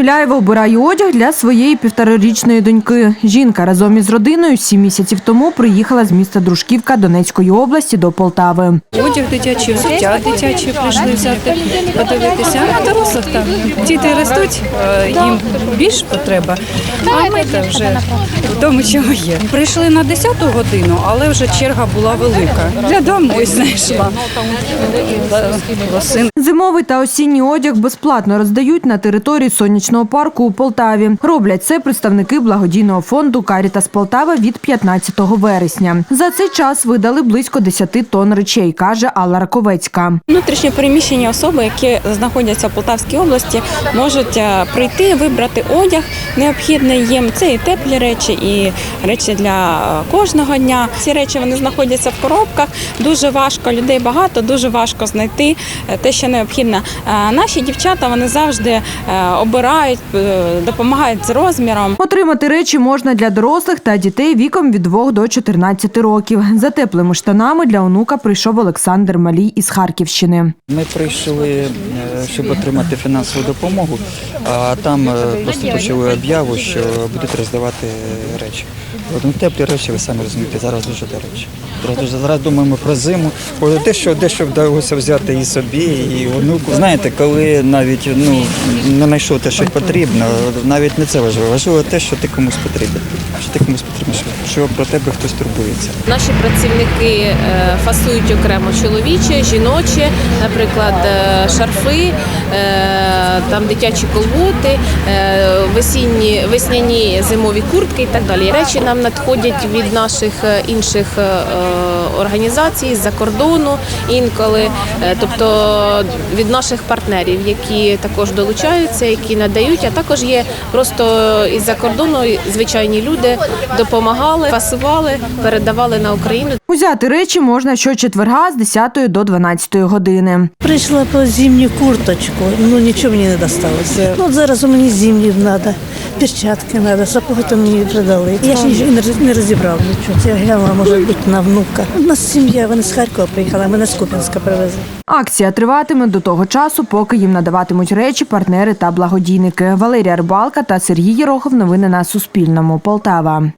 Міляєва обирає одяг для своєї півторарічної доньки. Жінка разом із родиною сім місяців тому приїхала з міста Дружківка Донецької області до Полтави. Одяг дитячий, взуття дитячі прийшли взяти, подивитися. На дорослих там діти ростуть, е, їм більш потреба. А ми там вже в тому, чого є. Прийшли на 10-ту годину, але вже черга була велика. Для дому ось знайшла. Зимовий та осінній одяг безплатно роздають на території сонячного парку у Полтаві. Роблять це представники благодійного фонду Карітас Полтава від 15 вересня. За цей час видали близько 10 тонн речей, каже Алла Раковецька. Внутрішньо переміщені особи, які знаходяться в Полтавській області, можуть е, прийти, вибрати одяг необхідний їм. Це і теплі речі, і речі для е, кожного дня. Ці речі вони знаходяться в коробках. Дуже важко, людей багато, дуже важко знайти е, те, що необхідно. Е, Наші дівчата вони завжди е, обирають, е, допомагають з розміром. Отримати речі можна для дорослих та дітей віком від 2 до 14 років. За теплими штанами для онука прийшов Олександр Малій із Харківщини. Ми прийшли, щоб отримати фінансову допомогу, а там просто почули об'яву, що будуть роздавати речі. Ну, теплі речі, ви самі розумієте, зараз дуже дорожчі. Зараз, зараз думаємо про зиму. Бо Дещо, дещо вдалося взяти і собі, і онуку. Знаєте, коли навіть ну, не знайшов те, що потрібно, навіть не це важливо. Важливо те, що ти комусь потрібен. Що ти комусь потрібен, що- що про тебе хтось турбується. Наші працівники е, фасують окремо чоловіче, жіноче, наприклад, е, шарфи, е, там дитячі колготи, весінні, весняні зимові куртки і так далі. Речі нам надходять від наших інших організацій з-за кордону інколи, е, тобто від наших партнерів, які також долучаються, які надають, а також є просто із-за кордону звичайні люди допомагали, фасували, передавали на Україну. Узяти речі можна щочетверга з 10 до 12 години. Прийшла по зимню курточку, ну нічого мені не досталося. Ну, от зараз у мені зимні треба, перчатки треба, сапоги то мені придали. Я ж нічого не розібрав нічого. Це я глянула, може бути, на внука. У нас сім'я, вони з Харкова приїхали, мене з Куп'янська привезли. Акція триватиме до того часу, поки їм надаватимуть речі партнери та благодійники. Валерія Рибалка та Сергій Єрохов. Новини на Суспільному. Полтава.